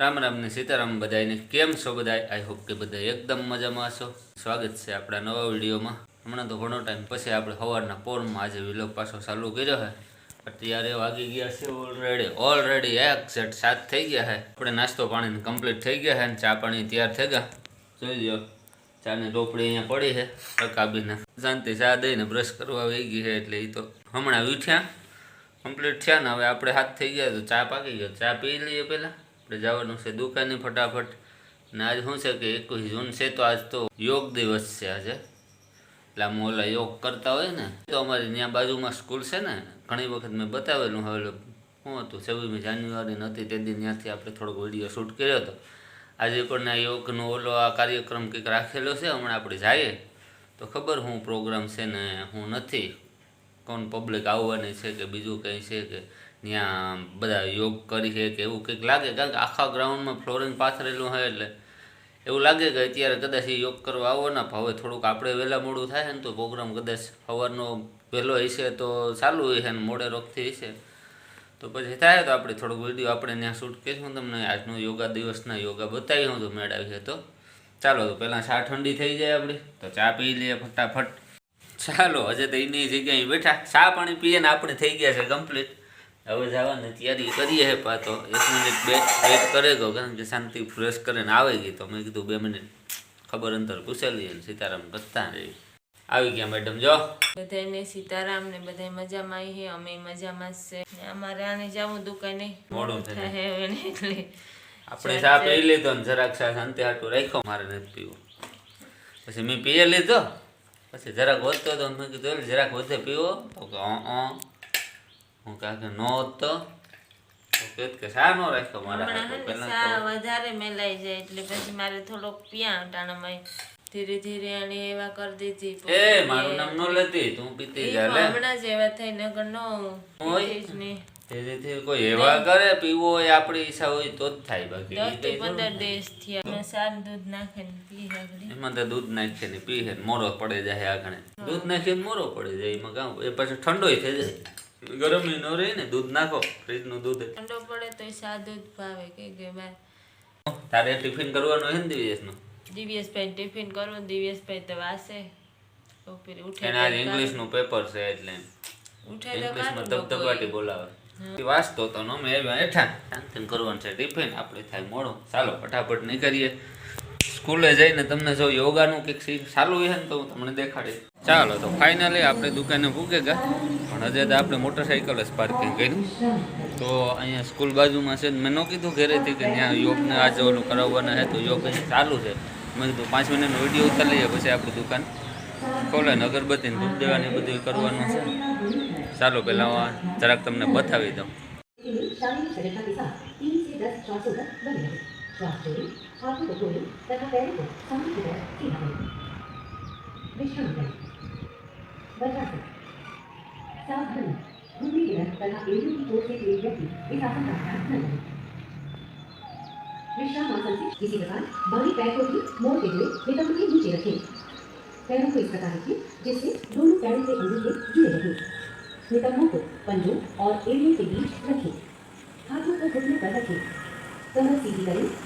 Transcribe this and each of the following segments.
રામ રામ ને સીતારામ બધાને કેમ છો બધા આઈ હોપ કે બધા એકદમ મજામાં હશો. સ્વાગત છે આપણા નવા વિડીયોમાં. હમણાં તો ઘણો ટાઈમ પછી આપણે સવારના પોરમાં આજે વિલોગ પાછો ચાલુ કર્યો છે અત્યારે વાગી ગયા છે ઓલરેડી ઓલરેડી એક્ઝેટ સાત થઈ ગયા છે આપણે નાસ્તો પાણી કમ્પ્લીટ થઈ ગયા છે અને ચા પાણી તૈયાર થઈ ગયા. જોઈ લો ચાની ટોપડી અહીંયા પડી છે રકાબીને શાંતિ ચા દઈને બ્રશ કરવા વહી ગઈ છે એટલે એ તો હમણાં ઉઠ્યા. કમ્પ્લીટ થયા ને હવે આપણે હાથ થઈ ગયા તો ચા પાકી ગયો. ચા પી લઈએ પહેલાં. આપણે જવાનું છે દુકાને ફટાફટ. ને આજ શું છે કે એકવીસ જૂન છે તો આજ તો યોગ દિવસ છે આજે. એટલે આમ ઓલા યોગ કરતા હોય ને, તો અમારી ત્યાં બાજુમાં સ્કૂલ છે ને, ઘણી વખત મેં બતાવેલું હવે શું હતું, છવ્વીસમી જાન્યુઆરી નથી તે દિન ત્યાંથી આપણે થોડોક વીડિયો શૂટ કર્યો હતો. આજે પણ આ યોગનો ઓલો આ કાર્યક્રમ કંઈક રાખેલો છે, હમણાં આપણે જઈએ. તો ખબર હું પ્રોગ્રામ છે ને, હું નથી. કોણ પબ્લિક આવવાની છે કે બીજું કંઈ છે કે ત્યાં બધા યોગ કરી છે કે એવું કંઈક લાગે, કારણ કે આખા ગ્રાઉન્ડમાં ફ્લોરિંગ પાથરેલું હોય એટલે એવું લાગે કે અત્યારે કદાચ એ યોગ કરવા આવો ને હવે થોડુંક આપણે વહેલા મોડું થાય ને તો પ્રોગ્રામ કદાચ સવારનો વહેલો હશે તો ચાલુ હશે ને મોડે રોગથી હશે. તો પછી થાય તો આપણે થોડોક વીડિયો આપણે ત્યાં શૂટ કરીશું તમને આજનો યોગા દિવસના યોગા બતાવી હું તો મેળાવી છે તો. ચાલો તો પહેલાં ચા ઠંડી થઈ જાય આપણી, તો ચા પી લઈએ ફટાફટ. ચાલો, હજે તો એની જગ્યાએ બેઠા. ચા પાણી પીએ ને આપણે થઈ ગયા છે કમ્પ્લીટ હવે જવાની તૈયારી કરીએ હે પાતો એક મિનિટ બે વેટ કરે ગયો કારણ કે શાંતિ ફ્રેશ કરીને આવી ગઈ તો મેં કીધું બે મિનિટ ખબર અંતર પૂછેલી અને સીતારામ કરતા રહી. આવી ગયા મેડમ જો. બધાને સીતારામ ને બધા મજામાં આવી હે અમે મજામાં છે. અમારે આને જવું દુકાને. મોડું નહીં મોડું થાય એટલે. આપણે ચા પી લીધો ને જરાક ચા શાંતિ હાટું રાખ્યો મારે નથી પીવું. પછી મેં પીએ લીધો. પછી જરાક વધતો હતો મેં કીધું જરાક વધે પીવો. તો કે "અ, અ." હું કાં કે નો હતો કે શા નો રાખ્યો મારા ને પહેલાં સા વધારે મેલાઈ જાય એટલે પછી મારે થોડોક પિયા ટાણામાં ધીરે ધીરે આને એવા કરી દીધી એ મારું નામ નો લેતી તું પીતી જા લે. હમણાં જ એવા થઈ નગર નો હોય. ધીરે ધીરેથી કોઈ એવા કરે પીવો હોય આપણી ઈચ્છા હોય તો જ થાય બાકી. દસથી પંદર દિવસ થયા અમે સારું દૂધ નાખીને પી આગળ. એમાં તો દૂધ નાખીએ ને પી હે મોરો પડે જાય આગળ દૂધ નાખીને મોરો પડે જાય એમાં કામ એ પછી ઠંડો થઈ જાય. ગરમ ન રહે ને દૂધ નાખો ફ્રીજનું દૂધ. ઠંડો પડે તો સાદું જ ભાવે કે કે તારે ટિફિન કરવાનું હે ને દિવ્યેશનું? દિવ્યેશ ભાઈ ટિફિન કરવું દિવ્યેશ ભાઈ તો વાસે. ઉઠે એના ઇંગ્લિશનું પેપર છે એટલે ઉઠે તો ઇંગ્લિશમાં ધબધબાટી બોલાવે. વાંચતો તો નમે હેઠા શાંતિને કરવાનું છે ટિફિન. આપણે થાય મોડો. ચાલો ફટાફટ નીકળીએ. સ્કૂલે જઈને તમને જો યોગાનું કંઈક ચાલુ છે ને તો હું તમને દેખાડીશ. ચાલો તો ફાઇનલી આપણે દુકાને ભૂકે ગયા. પણ હજે તો આપણે મોટરસાઇકલ જ પાર્કિંગ કર્યું. તો અહીંયા સ્કૂલ બાજુમાં છે મેં ન કીધું ઘરેથી કે ત્યાં યોગને આજે ઓલું કરાવવાના છે, તો યોગ અહીં ચાલુ છે. મેં કીધું પાંચ મિનિટનો વીડિયો ઉતારી લઈએ, પછી આપણી દુકાન ખોલે ને અગરબત્તીને ધૂપ દેવાની બધું કરવાનું છે. ચાલો પહેલાં જરાક તમને બતાવી દઉં. के हाथों को जोड़ें तथा पैरों को सामने की तरफ़ सीधा करें विश्राम करें वज्रासन सावधानी घूमने की तरफ़ तथा एड़ियों की चोट से पीड़ित व्यक्ति इस आसन का अभ्यास न करें विश्राम आसन से इसी प्रकार बाएँ पैर को भी मोड़ते हुए नितंब के नीचे रखें पैरों को इस प्रकार रखें जिससे दोनों पैरों के अंगों अंगूठे जुड़े रहें नितंबों को पंजों और एड़ियों के बीच रखें हाथों को घुटने पर रखें कमर सीधी करें।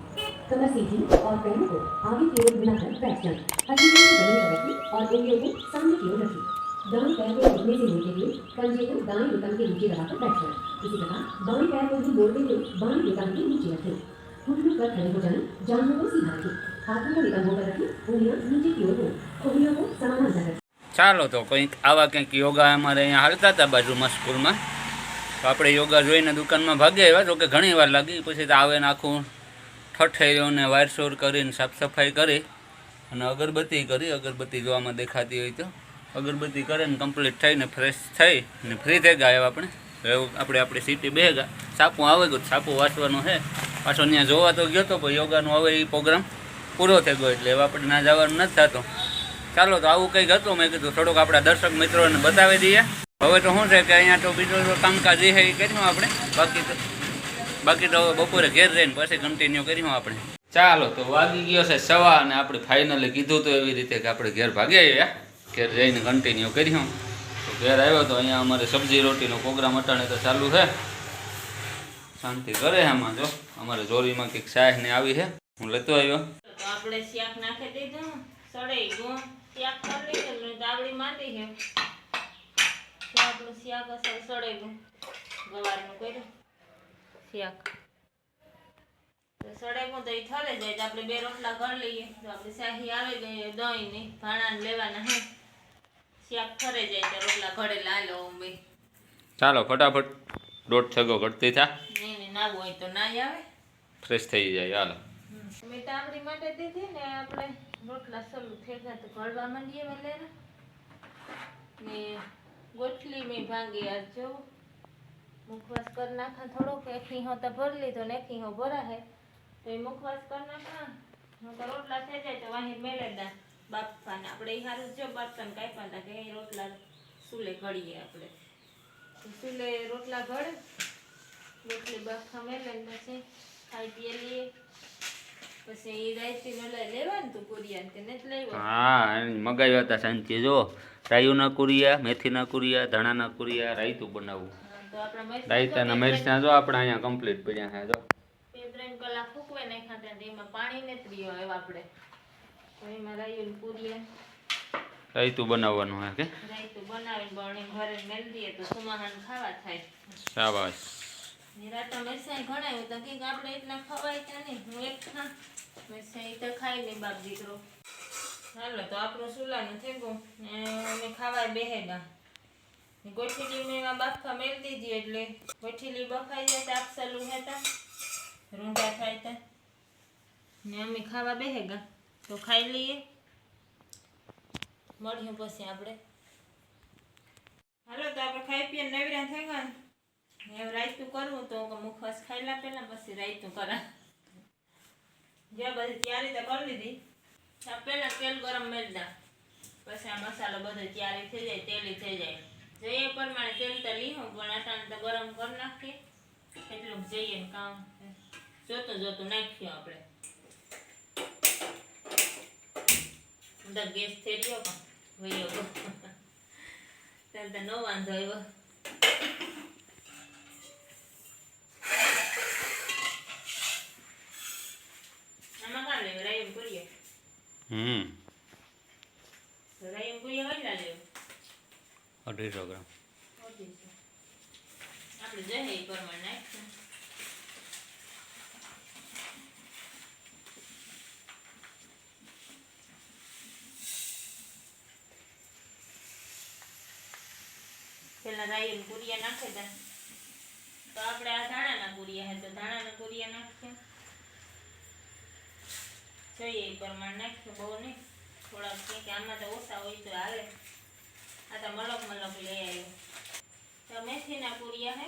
कमर सीधी और पैरों को आगे की ओर मिलाकर बैठ जाएं हथेलियों को जमीन पर रखें और उंगलियों को सामने की ओर रखें दाएं पैर को घुटने से मोड़ते हुए पंजे को दाएं घुटन के नीचे दबाकर बैठ जाएं इसी प्रकार बाएं पैर को भी मोड़ते हुए बाएं घुटन के नीचे रखें घुटनों पर खड़े हो जाएं जांघों को सीधा रखें हाथों को नितंबों पर रखें उंगलियां नीचे की ओर हो उंगलियों को समानांतर रखें ચાલો તો કંઈક આવા કંઈક યોગા અમારે અહીંયા હાલતા હતા બાજુમાં સ્કૂલમાં તો આપણે યોગા જોઈને દુકાનમાં ભાગી આવ્યા જો કે ઘણી વાર લાગી પછી તો આવે ને આખું ઠઠેર્યોને વારસોર કરીને સાફ સફાઈ કરી અને અગરબત્તી કરી. અગરબત્તી જોવામાં દેખાતી હોય તો અગરબત્તી કરીને કમ્પ્લીટ થઈને ફ્રેશ થઈ ને ફ્રી થઈ ગયા આપણે. આપણે આપણી સિટી બે ગયા સાપું આવે ગયું, સાપું વાંચવાનું છે. પાછો ત્યાં જોવા તો ગયો તો પણ યોગાનો હવે એ પ્રોગ્રામ પૂરો થઈ ગયો એટલે હવે આપણે ના જવાનું નથી થતું. ચાલો તો આવું કંઈક હતું, મેં કીધું થોડુંક આપણા દર્શક મિત્રોને બતાવી દઈએ. હવે તો શું છે કે અહીંયા તો બીજું કામકાજ એ કર્યું આપણે. બાકી તો બાકી તો હવે બપોરે ઘેર રહીને પછી કન્ટિન્યુ કર્યું આપણે. ચાલો તો વાગી ગયો છે સવા અને આપણે ફાઇનલી કીધું તો એવી રીતે કે આપણે ઘેર ભાગી આવ્યા ઘેર જઈને કન્ટિન્યુ કર્યું. તો ઘેર આવ્યો તો અહીંયા અમારે સબ્જી રોટીનો પ્રોગ્રામ અટાણે તો ચાલુ છે. શાંતિ કરે છે આમાં જો. અમારે જોરીમાં કંઈક શાહ ને આવી છે. હું લેતો આવ્યો. તો આપણે શાક નાખી દીધું સડાઈ ગયું. શાક કરી લીધું દાવડી માંડી છે. તો આપણું શાક અસર સડાઈ ગયું. ગવારનું કર્યું. શાક. તો તો એ ઠરે જાય તો આપણે બે રોટલા કરી લઈએ. તો આપણે શાહી આવે ગઈ દહીં ને ભાણા લેવાના હે. શાક ઠરે જાય તો રોટલા ઘડેલા હાલો બે ચાલો ફટાફટ દોઢ છગો ઘટતી થા. નહીં નહીં ના હોય તો ના આવે. ફ્રેશ થઈ જાય હાલો. મેં તામડી માટે દીધી ને આપણે રોટલા સલું થેગા તો ઘડવા માંડીએ વહેલા ને ગોઠલી મેં ભાંગી આ જો મુખવાસ કરી નાખા થોડોક. એક ખીહો તો ભરી લીધો ને એક ખીહો ભરા હે. તો એ મુખવાસ કરી નાખા. હું તો રોટલા થઈ જાય તો વાહી મેલે દા બાપાને આપણે એ સારું જો બર્તન કાપ્યા હતા કે એ રોટલા સુલે ઘડીએ આપણે. સુલે રોટલા ઘડ. રોટલી બાફા મેલે પછી ખાઈ પીએ લઈએ પછી હા મગાવ્યા હતા સાંજે જો રાયુના કુરિયા મેથીના કુરિયા ધાણાના કુરિયા, રાયતું બનાવવું રાયતાના મરચાં જો આપણે અહીંયા કમ્પ્લીટ પડ્યા છે જો. બે ત્રણ કલાક ફૂકવે નાખ્યા હતા તો એમાં પાણી ને રહ્યો હવે આપણે. તો એમાં રાયું કુરિયાન રાયતું બનાવવાનું હે કે? રાયતું બનાવીને બણી ઘરે મેલ દઈએ તો સુમાહન ખાવા થાય. શાબાશ. નિરાતા મરચાં ઘણાયું તો કે આપણે એટલા ખવાય ત્યાં નહીં હું એક ખા. મરચાં તો ખાઈ નહીં બાપ દીકરો. ચાલો તો આપણો સુલાનું થઈ ગયું ને અમે ખાવા બેહેગા ગોઠીલી મેં એમાં બાફા મેળ દીધી એટલે ગોઠીલી બફાઈ જાય તો આપસલું હતા રૂંઢા થાય તા. ને અમે ખાવા બેહેગા, તો ખાઈ લઈએ. મળ્યું પછી આપણે. હાલો, તો આપણે ખાઈ પીએ નવરા થઈ ગયા ને? રાયતું કરવું તો મુખવાસ ખાઈ લા પહેલાં, પછી રાયતું કરા જે બધી તૈયારી તો કરી લીધી. પહેલાં તેલ ગરમ મેળ દા. પછી આ મસાલો બધો તૈયારી થઈ જાય, તેલી થઈ જાય. જઈએ પ્રમાણે તેલ તો લીધું, પણ અટાણે તો ગરમ કરી નાખીએ. એટલું જઈએ કામ. જોતું જોતું નાખ્યું આપણે. બધા ગેસ થઈ રહ્યો પણ. વયો ત્યારે તો નો વાંધો આવ્યો. આમાં કાં લેવું રાયમ કરીએ. હમ. અઢીસો ગ્રામ. પેલા રાઈ કુરિયા નાખે તા તો આપણે આ ધાણાના કુરિયા હે, તો ધાણાના કુરિયા નાખીએ જોઈએ એ પ્રમાણે નાખ્યું બહુ નહીં. થોડાક આમાં તો ઓછા હોય તો હાલે. આ તો મલક મલક લઈ આવ્યો. તો મેથીના પૂરિયા હે.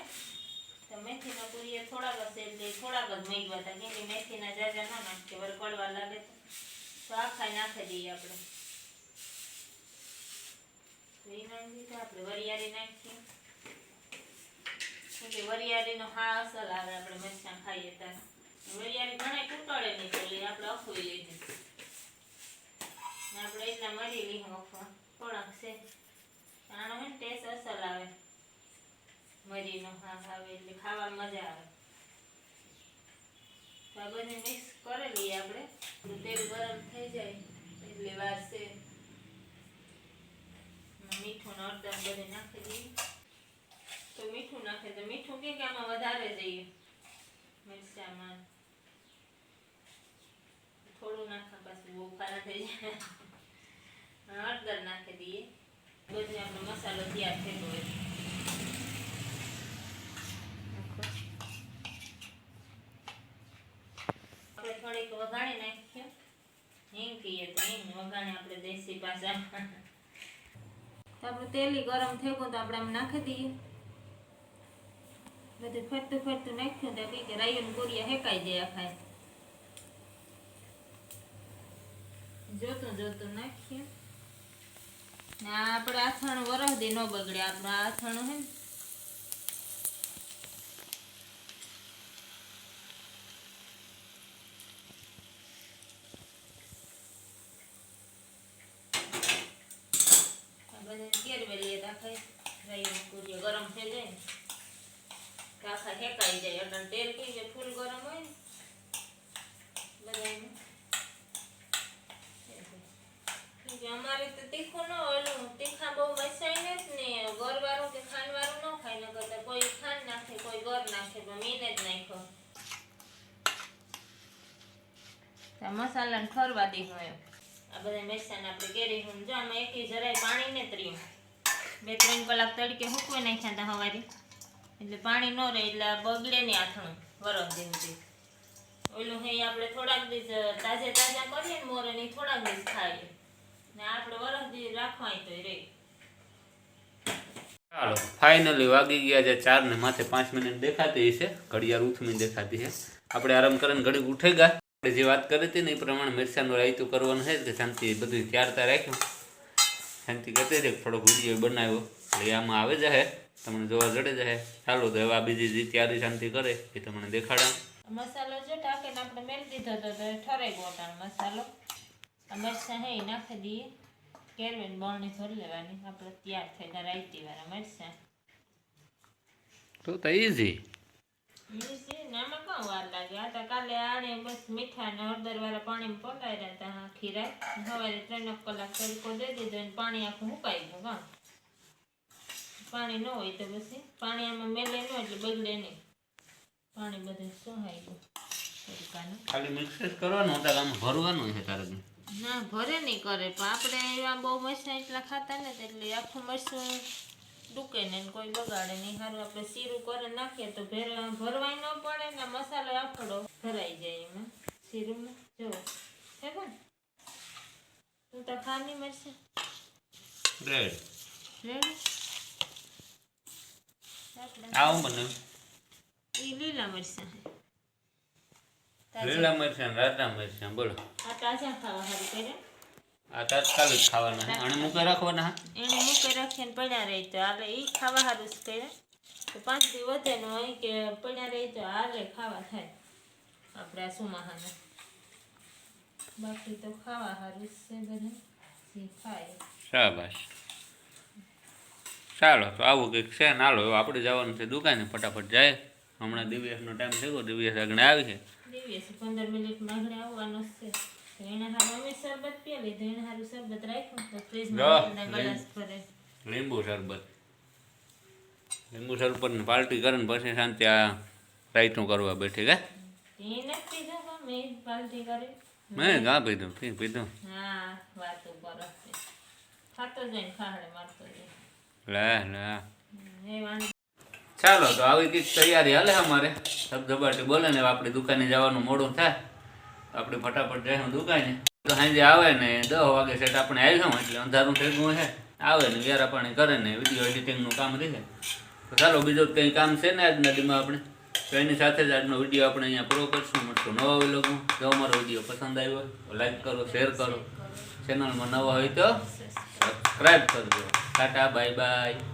તો મેથીના પૂરિયા થોડાક જ છે થોડાક જ મેગવા હતા. કેમ કે મેથીના જાજા ના નાખીએ વરકડવા કડવા લાગે તો. આખા નાખી દઈએ આપણે. આપણે. વરિયાળી નાખીએ કેમ વરિયાળીનો હા અસર આવે આપણે મરચાં ખાઈએ ત્યારે વરિયાળી ઘણા કૂટળે નહીં એટલે આપણે અખવી લીધી આપણે એટલા મરી લીધું અખવા. થોડાક છે. આનો હે ટેસ્ટ અસર આવે. મરીનો હા આવે એટલે ખાવામાં મજા આવે. તો આ બધું મિક્સ કરી લઈએ આપણે. તો તેલ ગરમ થઈ જાય એટલે વારસે મીઠું ને અડધા બધું નાખી દઈએ. તો મીઠું નાખે તો મીઠું કે આમાં વધારે જઈએ. મિરચામાં. થોડું નાખા પાછું બહુ ખારા થઈ જાય. હળદર નાખી દઈએ. બધું આપણો મસાલો તૈયાર થયેલો હોય આપણે થોડીક વઘાણી નાખીએ હિંગ કહીએ તો હિંગ વઘાણી આપણે દેશી ભાષામાં તો આપણું તેલી ગરમ થઈ ગયું તો આપણે આમ નાખી દઈએ બધું ફરતું ફરતું નાખ્યું તો કંઈક રાયન પૂરિયા હેકાઈ જાય આખા જોતું જોતું નાખીએ ને આપણે આથાણું વરસ ન બગડે આપણું આ આથાણું હે ને ગરમ થઈ જાય ને. આખા હેકાઈ જાય એટલે તેલ પી જાય, ફૂલ ગરમ હોય ને. બધાને કેમ કે અમારે તો તીખું ન ઓલું તીખા બહુ મસાઈને જ ને ગોરવાળું કે ખાંડવાળું ન ખાય ન કરતા કોઈ ખાંડ નાખે કોઈ ગોર નાખે પણ મેને જ નાખ્યો. મસાલા ને ખરવા દીધું એમ. આ બધા મેસાને આપણે કેરી હું જો આમાં એકેય જરાય પાણી ને ત્રીયું બે ત્રણ કલાક તડકે હૂકવી નાખ્યા હતા હવારે. એટલે પાણી ન રહે એટલે બગડે નહીં આથણું વરસ જેવું ઓલું હે આપણે થોડાક દિવસ તાજે તાજા કરીએ ને મોરે ની થોડાક દિવસ ખાઈએ. ને આપણે વરસ રાખવાય તો રે. ચાલો ફાઇનલી વાગી ગયા છે ચાર ને માથે પાંચ મિનિટ દેખાતી છે ઘડિયાળ ઉથમી દેખાતી છે આપણે આરામ કરીને ઘડીક ઉઠે ગયા આપણે જે વાત કરી હતી ને એ પ્રમાણે મિરસાનું રાયતું કરવાનું છે કે શાંતિ બધું ત્યારતા રાખ્યું. શાંતિ કહેતી હતી કે થોડોક વીડિયો બનાવ્યો. એટલે આમાં આવે જશે તમને જોવા જડે જશે ચાલો તો હવે આ બીજી જે તૈયારી શાંતિ કરે એ તમને દેખાડા મસાલો જો ટાંકીને આપણે મેળ દીધો તો તો ઠરે ગોટાણ મસાલો. આ મરચાં હે ઈ નાખી દઈએ કેરવેન બળણી ભરી લેવાની આપણે તૈયાર થઈ ગયા રાયતી વાળા મરચાં તો તો ઇઝી ઈ છે ને આમાં કાં વાર લાગે? આ તો કાલે આને બસ મીઠા ને હળદર વાળા પાણીમાં પલાળ્યા હતા હા ખીરા. સવારે ત્રણ કલાક તડકો દઈ દીધો અને પાણી આખું મુકાઈ ગયું કાં? પાણી ન હોય તો પછી. પાણી આમાં મેલે ન એટલે બગડે નહીં. પાણી બધું સોહાઈ ગયું. તડકાનું. ખાલી મિક્સ જ કરવાનું હતા આમ ભરવાનું છે તારે. ના ભરે નહીં કરે. પણ આપણે એવા બહુ મરચાં એટલા ખાતા ને એટલે આખું મરચું ડૂકે ને કોઈ બગાડે નહીં. સારું આપણે શીરું કરે નાખીએ તો ભેર ભરવાય ન પડે ને મસાલો આખડો ભરાઈ જાય એમાં. શીરુંમાં? જો હે કોણ તું તો ખાની મરચાં. રેડ રેડ આવું બને એ લીલા મરચાં તાજા. લીલા મરચાં રાતા મરચાં બોલો. આ તાજા ખાવા સારું કર્યા. આ તાત્કાલિક ખાવાના અને મૂકે રાખવાના એને મૂકે રાખીને પડ્યા રહી તો હાલે એ ખાવા સારું જ કરે તો પાંચ દી વધે ને હોય કે પડ્યા રહી તો હાલે ખાવા થાય. આપણે આ સુમાહાને. બાકી તો ખાવા સારું છે બધા જે ખાય. શાબાશ. ચાલો તો આવું કંઈક છે ને હાલો આપણે જવાનું છે દુકાને ફટાફટ જાય. હમણાં દિવ્યાસનો ટાઈમ થયો દિવ્યાસ આગળ આવી છે. દિવસ પંદર મિનિટમાં આગળ આવવાનું છે. તો એને હારું અમે શરબત પીએ લીધું એને હારું શરબત રાખ્યું. તો ફ્રીજમાં ગ્લાસ ભરે. લીંબુ શરબત. લીંબુ શરબત પાર્ટી કરીને પછી શાંતિ આ રાઈટું કરવા બેઠી કે? એ નથી પીધું મેં પાલટી કરી. મેં ગા પીધું પી પીધું. હા વાતો કરો. છે ખાતો જાય ને ખાહડે મારતો જાય. લે લે. એ વાંધો ચાલો, તો આવી કંઈક તૈયારી હાલે અમારે. ધબધબાટી બોલે ને આપણે દુકાને જવાનું મોડું થાય. તો આપણે ફટાફટ જઈશું દુકાને. તો સાંજે આવે ને, દસ વાગે સેટ આપણે આવીશું એટલે અંધારું થઈ ગયું છે આવે ને વ્યારા પાણી કરે ને વીડિયો એડિટિંગનું કામ રહે. તો ચાલો, બીજું કંઈ કામ છે ને આજના દીમાં આપણે? તો એની સાથે જ આજનો વીડિયો આપણે અહીંયા પૂરો કરશું. મળશું નવા વિલોગું જો અમારો વીડિયો પસંદ આવ્યો તો લાઈક કરો શેર કરો. ચેનલમાં નવા હોય તો સબસ્ક્રાઈબ કરજો. Tata bye bye